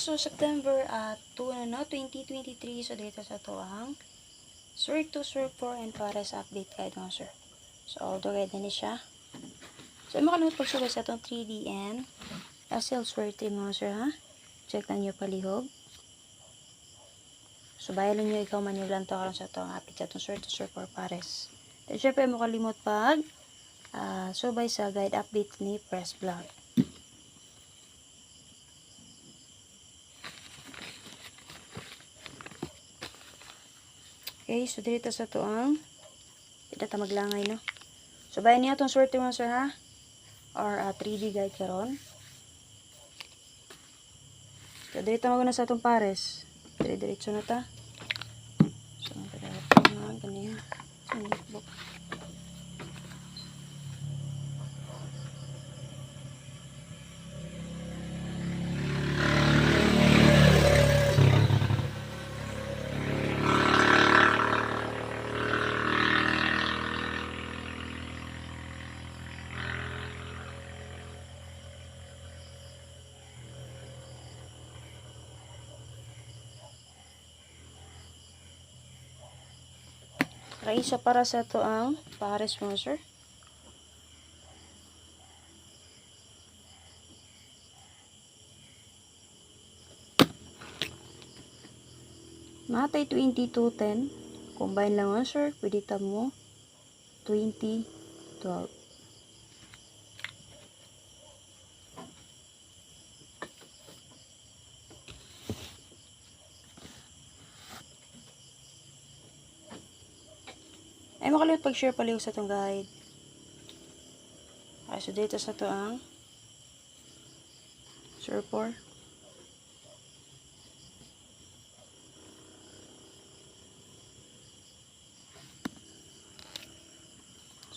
so September at 2 na no, 2023. So dito sa to ang Sir 2, Sir 4 and Pares update guide mo sir. So auto guide na siya. So makalimut pagsubay sa itong 3DN. Asel Sir 3 mo sir ha. Check na nyo palihog. So bayan nyo ikaw man yung lanto karon sa itong update sa itong Sir 2, Sir 4 Pares. At syempre mo kalimut pag ah, subay sa guide update ni Press Vlog. Okay, so dito sa to ang kita ta maglangay no. So bayan niya tong swerte mo sir ha. Or ah, 3D guide karon. So dito mo na sa tong pares. Dire diretso na ta. So ang dapat na ganyan. So notebook. Okay, so para sa to ang pares mo sir. Matay 2210. Combine lang sir. Pwede ta mo 2012. Ay, makalimut pag-share paliw sa itong guide. Okay, so dito sa to ang Sirpor.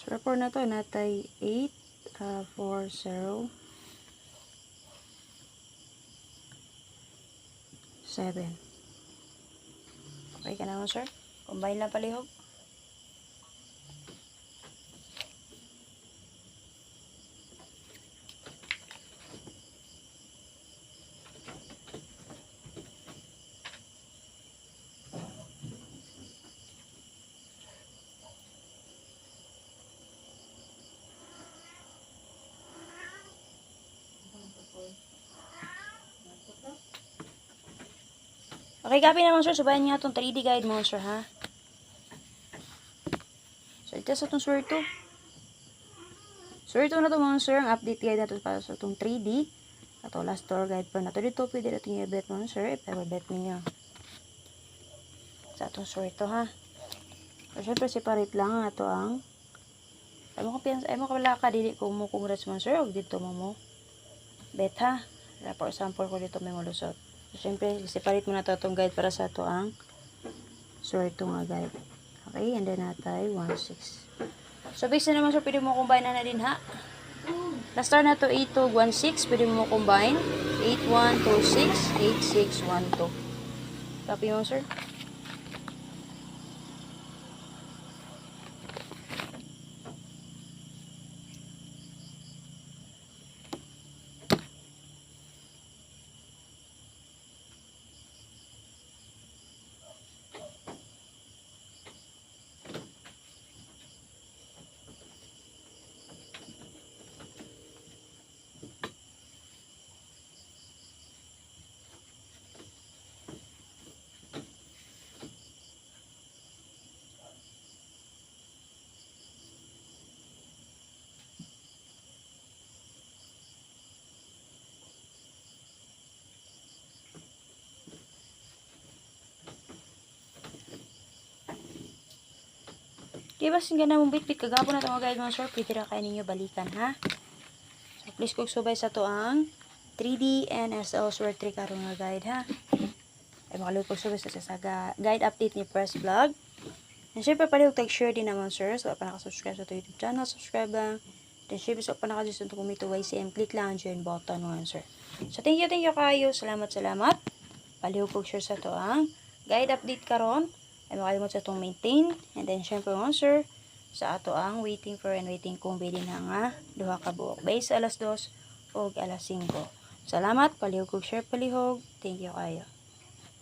Sirpor na to, natay 8, uh, 4, 0, 7. Okay ka naman, sir? Combine lang palihog. Okay, copy naman sir. Subayan niya itong 3D guide mo sir ha. So, ito sa itong sir 2. Sir 2 na ito sir. Ang update guide na ito para sa itong 3D. Ito last tour guide pa na ito. Dito pwede na itong i-bet mo sir. If ever bet ninyo. Sa itong 2 ha. So, syempre separate lang nga ito ang ay mo kumpiyansa, ay mo kabala ka, dili ko mo congrats mo sir, o dito mo mo. Bet ha. For example ko dito may malusot. So, syempre, separate mo na to itong guide para sa to ang ito nga guide. Okay, and then natay 1, 6. So, base na naman sir, pwede mo combine na na din ha. Last na to 8, 2, 1, 6. Pwede mo combine. 8, 1, 2, 6, 8, 6, 1, 2. Copy mo sir. Di ba sing ganang bitbit kagabo na itong guide mga sir, pwede ra kayo ninyo balikan ha. So please kung subay sa to ang 3D and SL Sword 3 karon nga guide ha. Ay makalugod kung subay sa, sa ga- guide update ni Press Vlog. And syempre pala yung tag-share din naman sir. So pa nakasubscribe sa to YouTube channel, subscribe lang. Then syempre so pa nakadus ito kumito YCM, click lang ang join button mo sir. So thank you, thank you kayo. Salamat, salamat. Palihog kong share sa to ang guide update karon ay makalimot sa itong maintain. And then, syempre mo, sir, sa ato ang waiting for and waiting kung pwede na nga duha ka buok. Base alas 2 o alas 5. Salamat, palihog share palihog. Thank you kayo.